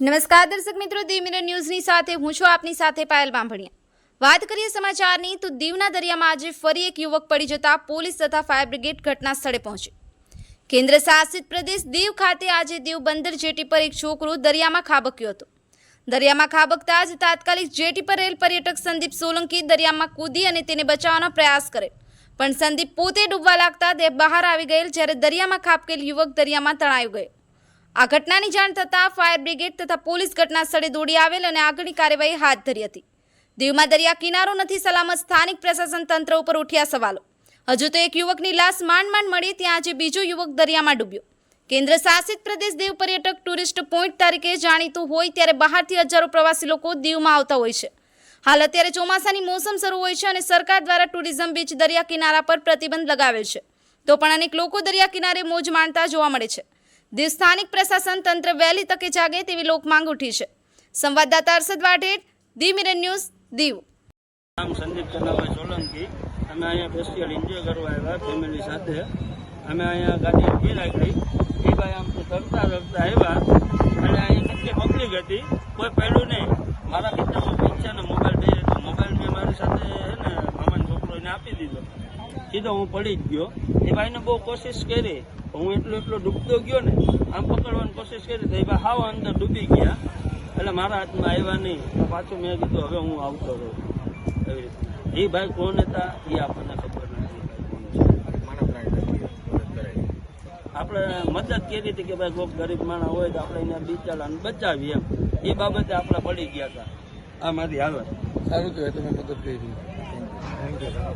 નમસ્કાર દર્શક મિત્રો, દી મિરર ન્યૂઝની સાથે હું છું આપની સાથે પાયલ બાંભણિયા. વાત કરીએ સમાચારની, તો દીવના દરિયામાં આજે ફરી એક યુવક પડી જતા પોલીસ તથા ફાયર બ્રિગેડ ઘટના સ્થળે પહોંચી. કેન્દ્ર શાસિત પ્રદેશ દીવ ખાતે આજે દીવ બંદર જેટી પર એક છોકરો દરિયામાં ખાબક્યો હતો. દરિયામાં ખાબકતા જ તાત્કાલિક જેટી પર રહેલ પર્યટક સંદીપ સોલંકી દરિયામાં કૂદી અને તેને બચાવવાનો પ્રયાસ કરે. પણ સંદીપ પોતે ડૂબવા લાગતા તે બહાર આવી ગયેલ જ્યારે દરિયામાં ખાબકેલ યુવક દરિયામાં તણાયો ગયો. આ ઘટનાની જાણ થતાં ફાયર બ્રિગેડ તથા પોલીસ ઘટના સ્થળે દોડી આવેલ અને આગળની કાર્યવાહી હાથ ધરી હતી. દીવમાં દરિયા કિનારો નથી, સલામત સ્થાનિક પ્રશાસન તંત્ર ઉપર ઉઠ્યા સવાલો. હજુ તો એક યુવકની લાશ માંડ માંડ મળી, ત્યાં આજે બીજો યુવક દરિયામાં ડૂબ્યો. કેન્દ્ર શાસિત પ્રદેશ દીવ પર્યટક ટુરિસ્ટ પોઈન્ટ તરીકે જાણીતું હોય ત્યારે બહારથી હજારો પ્રવાસી લોકો દીવમાં આવતા હોય છે. હાલ અત્યારે ચોમાસાની મોસમ શરૂ હોય છે અને સરકાર દ્વારા ટુરિઝમ બીચ દરિયા કિનારા પર પ્રતિબંધ લગાવેલ છે. તો પણ અનેક લોકો દરિયા કિનારે મોજ માણતા જોવા મળે છે. દીવ સ્થાનિક પ્રશાસન તંત્ર વહેલી તકે જાગે તેવી લોક માંગ ઉઠી છે. સંવાદદાતા અરસદ વાઢેર દી મિરન ન્યૂઝ, દીવ. નામ સંદીપ ચંદાભાઈ સોલંકી. અમે અહીંયા ફેસ્ટિવલ એન્જોય કરવા આવ્યા ફેમિલી સાથે. અમે અહીંયા ગાડી ઊભી રાખી. એ ભાઈ આમ તો તરતા તરતા આવ્યા. અને અહીંયા કેટલી પબ્લિક હતી. કોઈ પહેલું નહીં. મારા મિત્રો પૈસા ને મોબાઈલ બે મોબાઈલ મેં મારી સાથે, હે ને, મામાનો છોકરો એને આપી દીધો. સીધો હું પડી જ ગયો. એ ભાઈને બહુ કોશિશ કરી. હું એટલો એટલો ડૂબતો ગયો ને આમ પકડવાની કોશિશ કરી તો એ ભાઈ હાવ અંદર ડૂબી ગયા. એટલે મારા હાથમાં આવ્યા નહીં. પાછું મેં કીધું હવે હું આવતો રહું. એવી રીતે. એ ભાઈ કોણ હતા? એ આપણને ખબર નથી. આપણે મદદ કરી હતી કે ભાઈ કોઈ ગરીબ માણસ હોય તો આપણે એને બિચારાને બચાવીએ એમ. એ બાબતે આપણે પડી ગયા હતા. આ મારી હાલત. સારું કહેવાય તમે મદદ કરી થેન્ક યુ